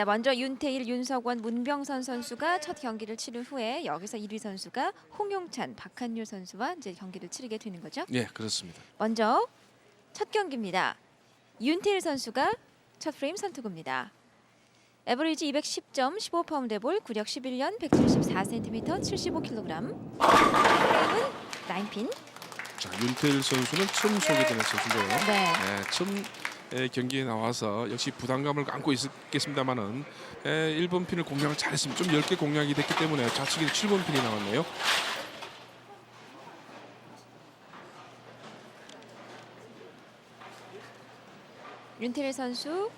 자, 먼저 윤태일, 윤석원, 문병선 선수가 첫 경기를 치른 후에 여기서 1위 선수가 홍용찬, 박한율 선수와 이제 경기를 치르게 되는 거죠. 예, 그렇습니다. 먼저 첫 경기입니다. 윤태일 선수가 첫 프레임 선투구입니다. 에버리지 210점, 15파운드 볼, 구력 11년, 174cm, 75kg. 프레임은 9핀. 자, 윤태일 선수는 처음 소개되는 선수인데요. 네. 예, 처음 에, 경기에 나와서 역시 부담감을 안고 있었겠습니다만은 에, 1번 핀을 공략을 잘했습니다. 좀 10개 공략이 됐기 때문에 좌측에 7번 핀이 나왔네요. 윤태일 선수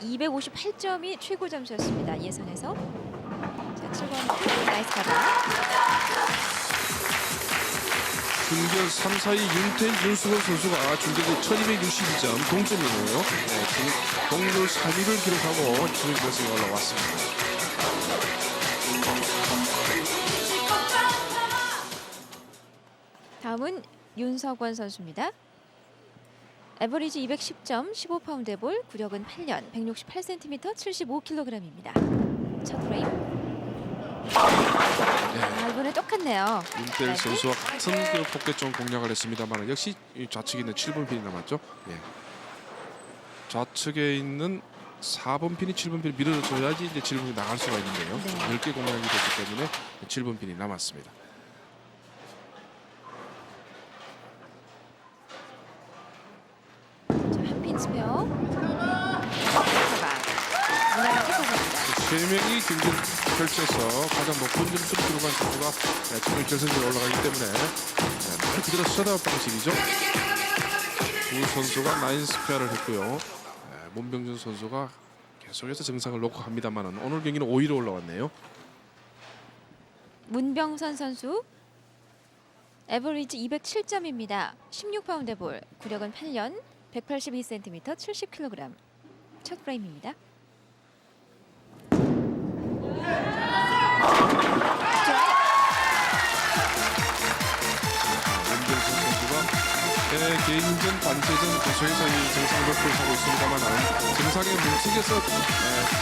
258점이 최고 점수였습니다. 예선에서. 자, 7번 나이스 가다. 중결 3, 4위 윤태일, 윤수건 선수가 중결에 1262점 동점이네요. 네, 지금 동률 3위를 기록하고 준결 결승에 올라왔습니다. 다음은 윤석원 선수입니다. 에버리지 210점, 15파운드 볼, 구력은 8년, 168cm, 75kg입니다. 첫 프레임. 아, 이번에 똑같네요. 윤태일 네. 선수와 같은 그 포켓존 공략을 했습니다만 역시 이 좌측에 있는 7번 핀이 남았죠. 예. 좌측에 있는 4번 핀이 7번 핀을 밀어줘야지 이제 7번이 나갈 수가 있는데요. 네. 10개 공략이 됐기 때문에 7번 핀이 남았습니다. 3명이 경기 결제에서 가장 높은 점수를 기록한 선수가 네, 팀의 결승전에 올라가기 때문에 그대로 셧아웃 방식이죠. 두 선수가 나인 스페어를 했고요. 네, 문병준 선수가 계속해서 증상을 놓고 갑니다만 오늘 경기는 5위로 올라왔네요. 문병선 선수 에버리지 207점입니다. 16파운드 볼, 구력은 8년, 182cm, 70kg. 첫 프레임입니다. 네, 개인전, 단체전 계속해서 이 정상 목표를 하고 있습니다만 정상의 물색에서 에,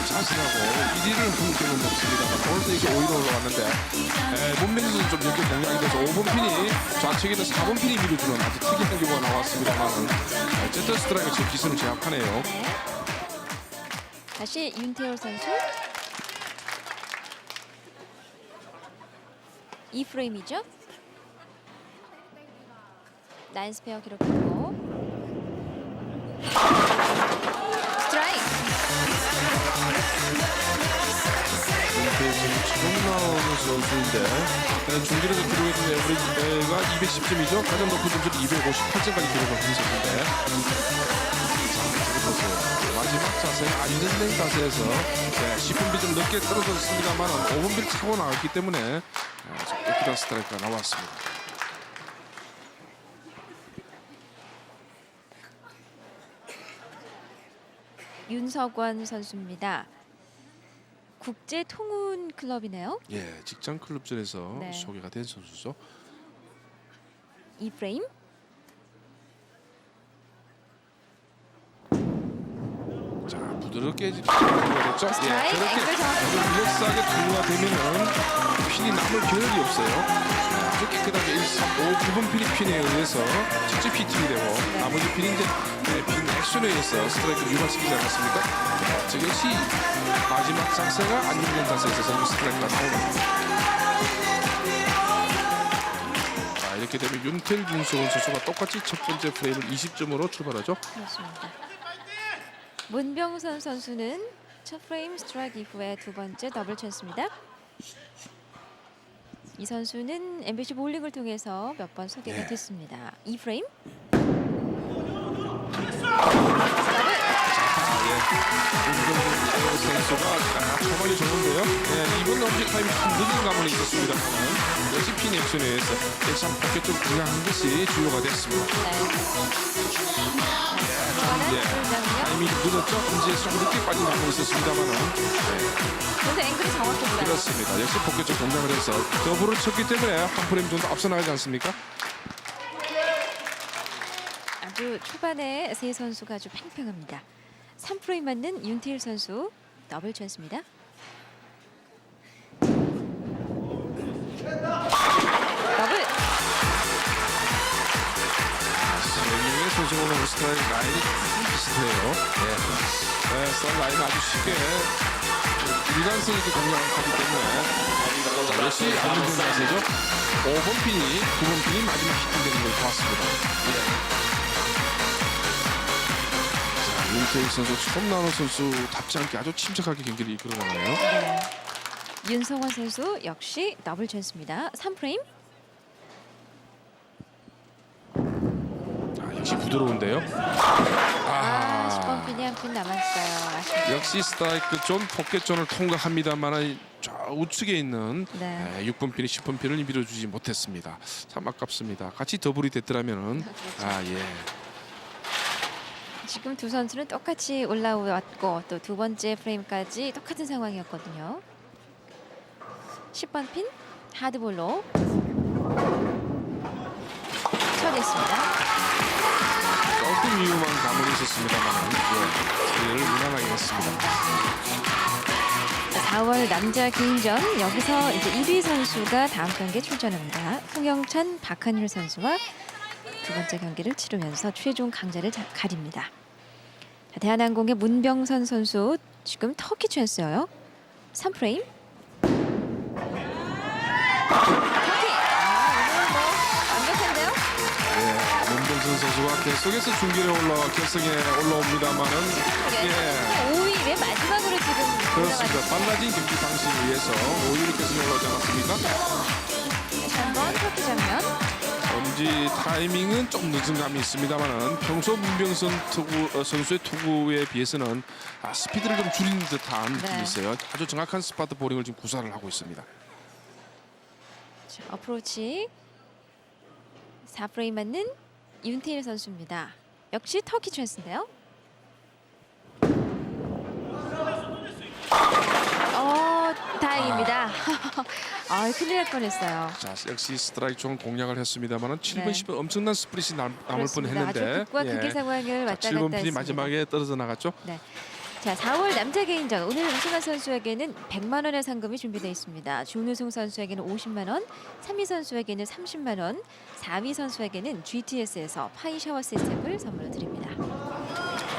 자신하고 1위를 한 경우는 없습니다만 오늘도 이제 5위로 올라왔는데 문명준 좀 연결 공략이 돼서 5번 핀이 좌측에 있는 4번 핀이 밀어주는 아주 특이한 경우가 나왔습니다만 어쨌든 스트라이크 제 기술을 제압하네요. 네. 다시 윤태열 선수. 이 프레임이죠. 나인 스 페어 기록했고 지금 나오는 선수인데 네, 중계에서 기록했던 에브리지가 210점이죠. 가장 높은 점수는 258점까지 기록을 한 선수인데 자. 마지막 자세 안전된 자세에서 네, 10분 비좀 늦게 떨어졌습니다만 5분 비를 차고 나왔기 때문에 깨끗한 스트라이크가 나왔습니다. 윤석원 선수입니다. 국제 통운 클럽이네요. 예, 직장 클럽전에서 네. 소개가 된 선수죠. 이 프레임. 자, 부드럽게 투구가 됐죠. 예, 스트라이크, 저렇게 앵글 정확합니다. 릴렉스하게 투구가 되면은 핀이 남을 겨를이 없어요. 아주 깨끗하게 1, 3, 5, 9번 핀이 핀에 의해서 직접 히팅이 되고 나머지 핀이 이제 네, 핀 액션에 의해서 스트라이크를 유발시키지 않았습니까? 저 역시 마지막 자세가 안정된 자세에서 전부 스트라이크가 나오는. 자, 이렇게 되면 윤태일 윤수원 선수가 똑같이 첫 번째 프레임을 20점으로 출발하죠. 그렇습니다. 문병선 선수는 첫 프레임 스트라이크 이후에 두 번째 더블 찬스입니다. 이 선수는 MBC 볼링을 통해서 몇 번 소개가 네. 됐습니다. 이 프레임 윤경준 선수가 아, 초반이 좋은데요. 네, 이번 넘기 타임이 좀 늦은 감은 있었습니다만 역시 핀 액션에 의해서 액션 포켓 좀 분양한 것이 주요가 됐습니다. 초반에 예. 돌장이요. 타임이 늦었죠. 현재 조금 늦게 빠진 감은 있었습니다만 근데 앵글이 정확합니다. 그렇습니다. 역시 포켓 쪽 동작을 해서 더블을 쳤기 때문에 한 프레임 정도 앞서 나가지 않습니까? 아주 초반에 세 선수가 아주 팽팽합니다. 3프로에 맞는 윤태일 선수 더블 찬스입니다. 더블. 스윙의 소승호는 스트라이크 라인이 비슷해요. 네. 네, 스트라이크 라인 아주 쉽게 일관성 있게 공략을 하기 때문에 자, 역시 안정된 자세죠. 5번 핀이 9번 핀이 마지막 히팅되는 걸 봤습니다. 자, 윤태일 선수 나오는 선수답지 않게 아주 침착하게 경기를 이끌어가네요. 네. 윤성원 선수 역시 더블 찬스입니다. 3프레임. 아, 역시 부드러운데요. 아, 10번 핀이 한 핀 남았어요. 아쉽네요. 역시 스트라이크 존 포켓존을 통과합니다만 저 우측에 있는 네. 에, 6번 핀이 10번 핀을 밀어주지 못했습니다. 참 아깝습니다. 같이 더블이 됐더라면은 그렇죠. 아 예. 지금 두 선수는 똑같이 올라왔고 또 두 번째 프레임까지 똑같은 상황이었거든요. 10번 핀 하드볼로 처리했습니다. 조금 위험한 가물이 있었습니다만 예. 처리를 무난하게 했습니다. 4월 남자 개인전 여기서 이제 1위 선수가 다음 경기에 출전합니다. 홍영찬, 박한율 선수와 두 번째 경기를 치르면서 최종 강자를 자- 가립니다. 자, 대한항공의 문병선 선수 지금 터키 찬스예요. 3프레임. 터키. 아, 오늘 뭐 완벽한데요? 예. 문병선 선수가 계속해서 중계에 올라 결승에 올라옵니다만은 예. 5위 왜 마지막으로 지금 그렇습니다. 빨라진 경기 방식을 위해서 5위로 결승에 올라오지 않았습니까? 다시 한번 터키 장면. 엄지 타이밍은 좀 늦은 감이 있습니다만은 평소 문병선 투구 어, 선수의 투구에 비해서는 아, 스피드를 좀 줄이는 듯한 느낌이 네. 있어요. 아주 정확한 스파트 보링을 지금 구사를 하고 있습니다. 자, 어프로치 4프레임 맞는 윤태일 선수입니다. 역시 터키 찬스인데요. 어, 다행입니다. 아, 큰일 날 뻔했어요. 자, 역시 스트라이크 종 공략을 했습니다만은 7번, 네. 10번 엄청난 스프릿이 남, 남을 그렇습니다. 아주 뻔했는데 극과 극의 상황을 자, 왔다 7번 갔다 했습니다. 마지막에 떨어져 나갔죠. 자, 4월 남자 개인전 오늘 우승한 선수에게는 100만 원의 상금이 준비되어 있습니다. 준우승 선수에게는 50만 원, 3위 선수에게는 30만 원, 4위 선수에게는 GTS에서 파이 샤워 시스템을 선물로 드립니다.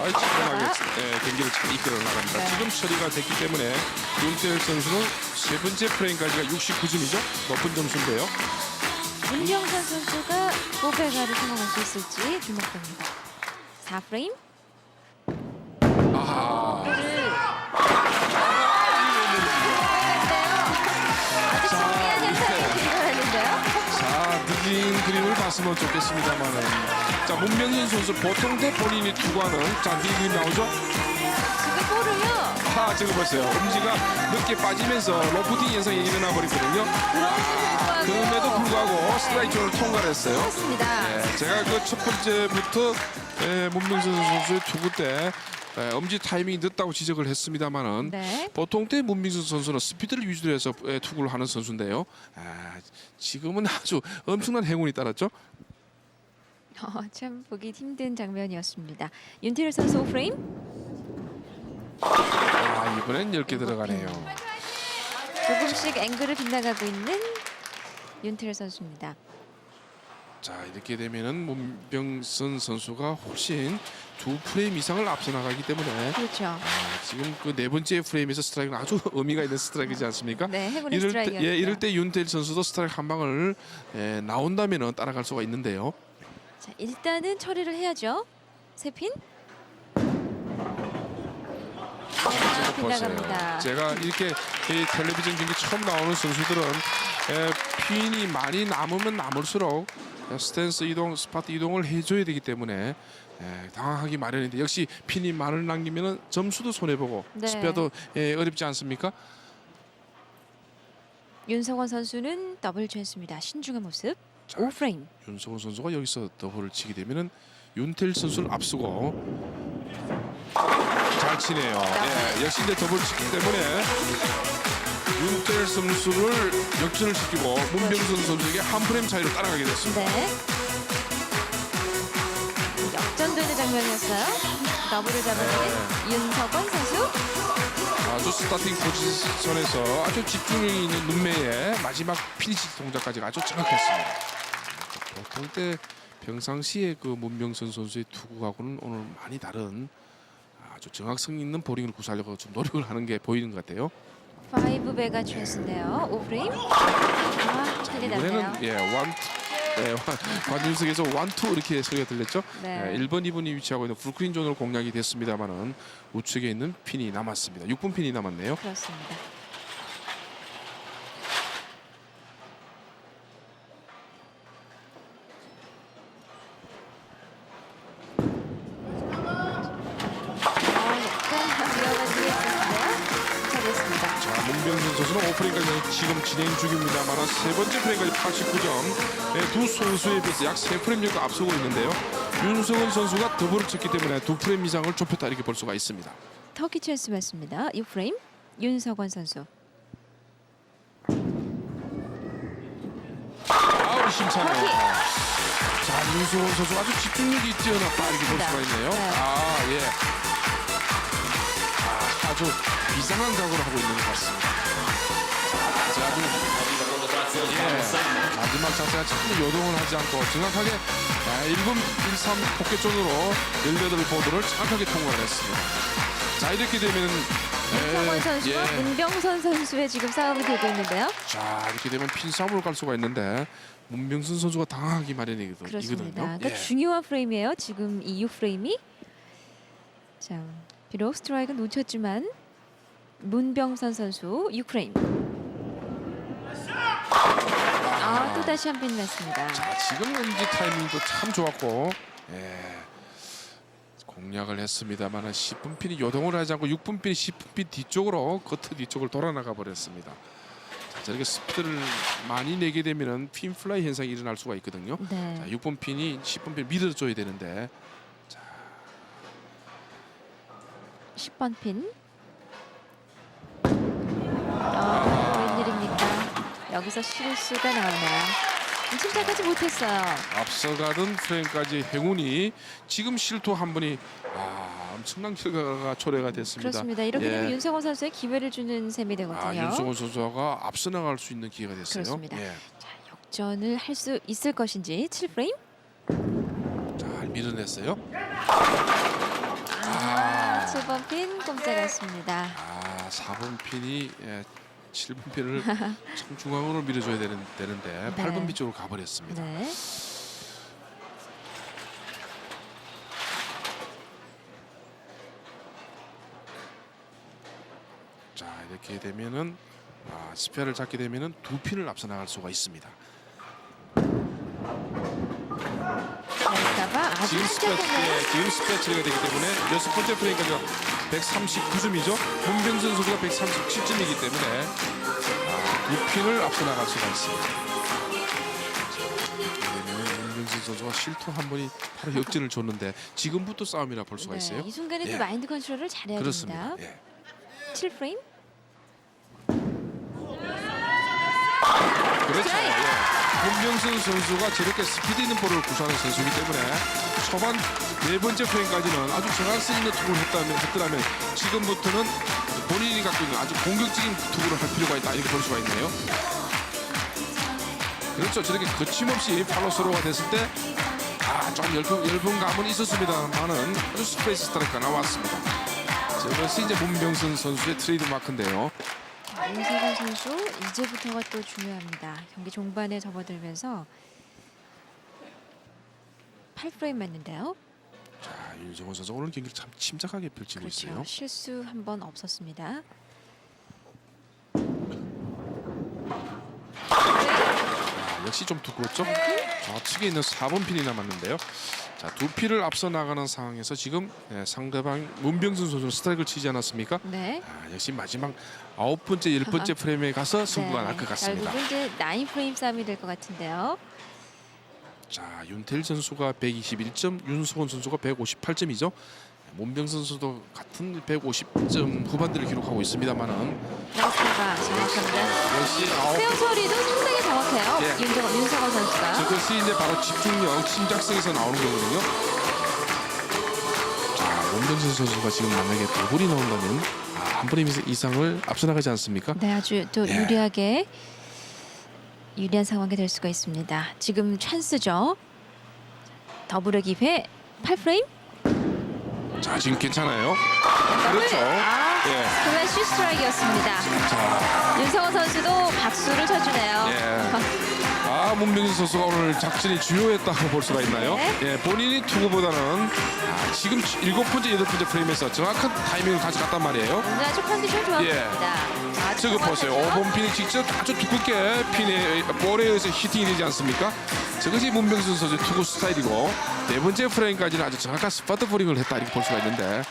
아, 차분하게 예, 경기를 잘 이끌어 나갑니다. 네. 지금 처리가 됐기 때문에 윤태열 선수는 세 번째 프레임까지가 69점이죠. 높은 점수인데요. 문경선 선수가 오베가를 성공할 수 있을지 주목됩니다. 4프레임 봤으면 좋겠습니다만은 자, 문명현 선수 보통 대 본인이 투구하는 자, 네 그림 나오죠? 지금 볼을요. 아, 지금 보세요. 엄지가 늦게 빠지면서 로프팅 현상이 일어나 버리거든요. 아, 그럼에도 불구하고 스트라이크 존을 통과를 했어요. 그렇습니다. 예, 제가 그 첫 번째부터 예, 문명선 선수의 투구 때 예, 엄지 타이밍이 늦다고 지적을 했습니다만은 네. 보통 때 문민수 선수는 스피드를 위주로 해서 예, 투구를 하는 선수인데요. 아, 지금은 아주 엄청난 행운이 따랐죠. 어, 참 보기 힘든 장면이었습니다. 윤태일 선수 5프레임 아, 이번엔 10개 들어가네요. 조금씩 앵글을 빗나가고 있는 윤태일 선수입니다. 자, 이렇게 되면은 문병선 선수가 훨씬 두 프레임 이상을 앞서 나가기 때문에 그렇죠. 아, 지금 그 네 번째 프레임에서 스트라이크는 아주 의미가 있는 스트라이크지 않습니까? 네, 해군의 이럴 때. 예, 이럴 때 윤태일 선수도 스트라이크 한 방을 예, 나온다면은 따라갈 수가 있는데요. 자, 일단은 처리를 해야죠. 세 핀. 아, 빗나갑니다. 제가 이렇게 이 텔레비전 경기 처음 나오는 선수들은 에, 핀이 많이 남으면 남을수록 스탠스 이동, 스파트 이동을 해줘야 되기 때문에 에, 당황하기 마련인데 역시 핀이 많을 남기면 점수도 손해 보고 네. 스페어도 예, 어렵지 않습니까? 윤성원 선수는 더블 찬스입니다. 신중한 모습. 자, 5프레임. 윤성훈 선수가 여기서 더블을 치게 되면은 윤태일 선수를 앞서고 잘 치네요. 예, 역시 이제 더블 치기 때문에 윤태일 선수를 역전을 시키고 문병선 선수에게 한 프레임 차이로 따라가게 됐습니다. 네. 역전되는 장면이었어요. 더블을 잡아내는 윤석원 선수. 아주 스타팅 포지션에서 아주 집중력이 있는 눈매에 마지막 피니시 동작까지 아주 정확했습니다. 보통 때 평상시에 그 문명선 선수의 투구하고는 오늘 많이 다른 아주 정확성 있는 보링을 구사하려고 좀 노력을 하는 게 보이는 것 같아요. 파이브 배가 최수인데요. 오프레임. 아, 났네요. 이번에는 예, 원 네, 관중석에서 원투 이렇게 소리가 들렸죠. 네. 예, 1번, 2번이 위치하고 있는 브루클린 존으로 공략이 됐습니다만은 우측에 있는 핀이 남았습니다. 6분 핀이 남았네요. 그렇습니다. 진행 중입니다만 세 번째 프레임까지 89점. 네, 두 선수에 비해서 약 세 프레임 정도 앞서고 있는데요. 윤석원 선수가 더블을 쳤기 때문에 두 프레임 이상을 좁혔다 이렇게 볼 수가 있습니다. 터키 찬스 맞습니다. 6프레임 윤석원 선수. 아우 심차네요. 자, 윤석원 선수 아주 집중력이 뛰어났다 이렇게 볼 수가 있네요. 네. 아, 예. 아, 아주 비상한 각오를 하고 있는 것 같습니다. 예, 마지막 자세가 참 요동을 하지 않고 정확하게 아, 1분 13 포켓존으로 18보드를 정확하게 통과를 했습니다. 자 이렇게 되면 윤석원 예, 선수와 예. 문병선 선수의 지금 싸움이 되고 있는데요. 자 이렇게 되면 핀 싸움으로 갈 수가 있는데 문병순 선수가 당하기 마련이거든요. 그렇습니다. 그러니까 예. 중요한 프레임이에요. 지금 이 6프레임이. 자, 비록 스트라이크 놓쳤지만 문병선 선수 6프레임. 아, 또 다시 한핀 맞습니다. 자 지금 렌즈 타이밍도 참 좋았고 예. 공략을 했습니다만 10분 핀이 요동을 하지 않고 6분 핀이 10분 핀 뒤쪽으로 커트 뒤쪽을 돌아나가 버렸습니다. 자, 저렇게 스피드를 많이 내게 되면은 핀 플라이 현상이 일어날 수가 있거든요. 자, 네. 6분 핀이 10분 핀 밀어줘야 되는데 10번 핀. 여기서 실수가 나오네요. 침착하지 못했어요. 앞서가던 프레임까지 행운이 지금 실투 한 번이 아, 엄청난 결과가 초래가 됐습니다. 그렇습니다. 이렇게 예. 되면 윤석원 선수의 기회를 주는 셈이 되거든요. 아, 윤성원 선수가 앞서 나갈 수 있는 기회가 됐어요. 그렇습니다. 예. 자, 역전을 할 수 있을 것인지 7프레임. 잘 밀어냈어요. 아, 7번 핀 꼼짝았습니다. 아, 4번 핀이 예, 7번 핀을 참 중앙으로 밀어줘야 되는, 되는데 네. 8번 핀 쪽으로 가버렸습니다. 네. 자 이렇게 되면은 아, 스페어를 잡게 되면은 두 핀을 앞서 나갈 수가 있습니다. 아주 지금 한짝에는 예, 지금 스페어 처리가 되기 때문에 여섯 번째 프레임까지가 139점이죠. 문병선 선수가 137점이기 때문에 아, 두 핀을 앞서 나갈 수가 있습니다. 그러면 문병선 선수가 실투 한 번이 바로 역전을 줬는데 지금부터 싸움이라 볼 수가 있어요. 네, 이 순간에 예. 또 마인드 컨트롤을 잘해야 그렇습니다. 됩니다. 예. 7프레임. 그렇죠. 예. 문명선 선수가 저렇게 스피드 있는 볼을 구사하는 선수이기 때문에 초반 네 번째 프레임까지는 아주 정확성 있는 투구를 했다면, 했더라면 지금부터는 본인이 갖고 있는 아주 공격적인 투구를 할 필요가 있다 이렇게 볼 수가 있네요. 그렇죠. 저렇게 거침없이 팔로스로가 됐을 때 아, 좀 열분, 열분감은 있었습니다만은 아주 스페이스 스트라이크가 나왔습니다. 저것이 이제 문병선 선수의 트레이드 마크인데요. 자, 윤석원 선수 이제부터가 또 중요합니다. 경기 종반에 접어들면서 8프레임 맞는데요. 자, 윤정원 선수 오늘 경기를 참 침착하게 펼치고 그렇죠. 있어요. 실수 한 번 없었습니다. 아, 역시 좀 두꺼웠죠? 좌측에 있는 4번 핀이 남았는데요. 자, 두 핀을 앞서 나가는 상황에서 지금 예, 상대방 문병순 선수는 스트라이크를 치지 않았습니까? 네. 아, 역시 마지막 아홉 번째, 열 번째 프레임에 가서 승부가 날것 같습니다. 결국은 이제 9 프레임 싸움이 될 것 같은데요. 자, 윤태일 선수가 121점, 윤수건 선수가 158점이죠. 문병선 선수도 같은 150점 후반대를 기록하고 있습니다만은 나이스가 정확합니다. 역시 아홉 수영 소리도 상당히 정확해요. 예. 윤정원, 윤석원 선수가. 저것이 이제 바로 집중력, 침착성에서 나오는 거거든요. 자, 문병선 선수가 지금 만약에 더블이 나온다면 아, 한 프레임 이상을 앞서 나가지 않습니까? 네, 아주 또 예. 유리하게 유리한 상황이 될 수가 있습니다. 지금 찬스죠. 더블의 기회 8프레임. 자 지금 괜찮아요. 그렇죠. 아, 예. 슬래시 스트라이크였습니다. 자, 윤성호 선수도 박수를 쳐주네요. 예. 아 문병선 선수가 오늘 작전이 주요했다고 볼 수가 있나요? 네. 예, 본인이 투구보다는 아, 지금 일곱 번째, 여덟 번째 프레임에서 정확한 타이밍을 가져갔단 말이에요. 오늘 아주 컨디션 좋았습니다. 아주 저거 보세요. 정확하죠? 5번 핀이 직접 아주 두껍게 핀에 볼에 의해서 히팅이 되지 않습니까? 저것이 문병선 선수의 투구 스타일이고 네 번째 프레임까지는 아주 정확한 스파트 보링을 했다 이렇게 볼 수가 있는데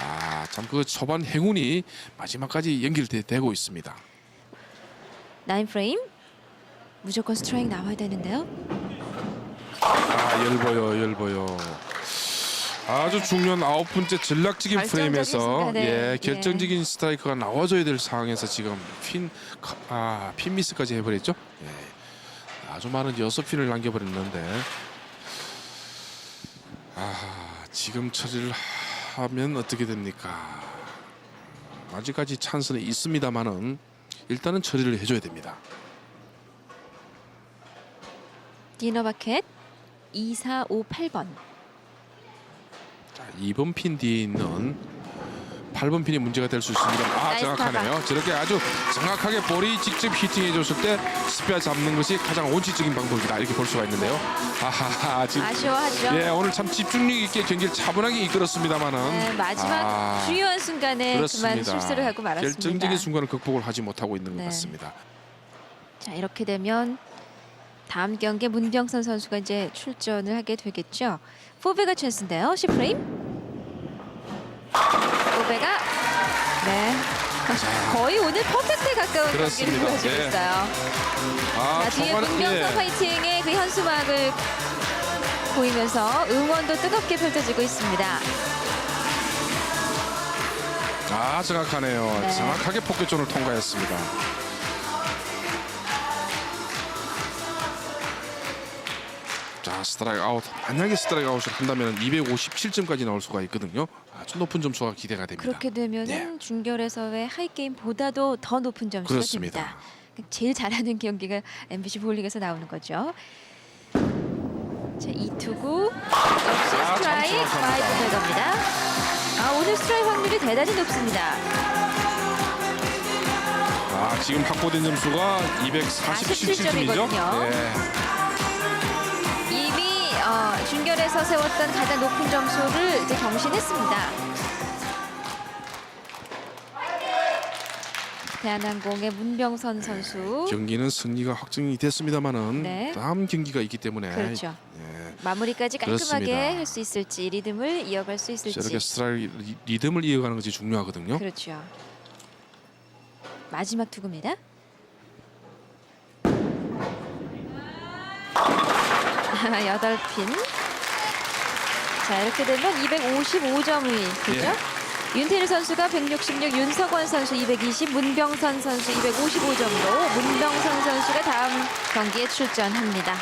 아 참 그 초반 행운이 마지막까지 연결되고 있습니다. 9프레임. 무조건 스트라이크 나와야 되는데요. 아 열보여 열보여 아주 중요한 아홉 번째 전략적인 프레임에서 예 예. 결정적인 스트라이크가 나와줘야 될 상황에서 지금 핀아핀 미스까지 해버렸죠. 예. 아주 많은 여섯 핀을 남겨버렸는데 아 지금 처리를 하면 어떻게 됩니까? 음, 아직까지 찬스는 있습니다만은 일단은 처리를 해줘야 됩니다. 디너바켓 2458번. 자, 2번 핀 뒤에 있는 8번 핀이 문제가 될 수 있습니다. 아, 나이스 정확하네요. 저렇게 아주 정확하게 볼이 직접 히팅해 줬을 때 스피어 잡는 것이 가장 원칙적인 방법이다. 이렇게 볼 수가 있는데요. 아하하, 지금 아쉬워하죠. 예, 오늘 참 집중력 있게 경기를 차분하게 이끌었습니다만은 네, 마지막 아, 중요한 순간에. 그만 실수를 하고 말았습니다. 결정적인 순간을 극복을 하지 못하고 있는 것 네. 같습니다. 자 이렇게 되면 다음 경기에 문병선 선수가 이제 출전을 하게 되겠죠. 포베가 찬스인데요. 10프레임. 포베가 네 거의 오늘 퍼펙트에 가까운 경기를 그렇습니다. 보여주고 네. 있어요. 아, 자 뒤에 초반에- 문병선 예. 파이팅의 그 현수막을 보이면서 응원도 뜨겁게 펼쳐지고 있습니다. 아, 정확하네요. 네. 정확하게 포켓존을 통과했습니다. 자, 스트라이크 아웃. 만약에 스트라이크 아웃을 한다면 257점까지 나올 수가 있거든요. 아주 높은 점수가 기대가 됩니다. 그렇게 되면은 네. 준결에서의 하이 게임보다도 더 높은 점수가 그렇습니다. 됩니다. 제일 잘하는 경기가 MBC 볼링에서 나오는 거죠. 자, 이투구 역시 아, 참 스트라이크 정확합니다. 파이브 들어갑니다. 아, 오늘 스트라이크 확률이 대단히 높습니다. 아, 지금 확보된 점수가 247점이죠. 47점이거든요. 네. 준결에서 세웠던 가장 높은 점수를 이제 경신했습니다. 대한항공의 문병선 선수 경기는 승리가 확정이 됐습니다만은 네. 다음 경기가 있기 때문에 그렇죠. 예, 마무리까지 깔끔하게. 할 수 있을지 리듬을 이어갈 수 있을지 저렇게 스트라이크 리- 리듬을 이어가는 것이 중요하거든요. 그렇죠. 마지막 투구입니다. 여덟 핀. 자 이렇게 되면 255점이 되죠. 예. 윤태일 선수가 166, 윤석원 선수 220, 문병선 선수 255점으로 문병선 선수가 다음 경기에 출전합니다.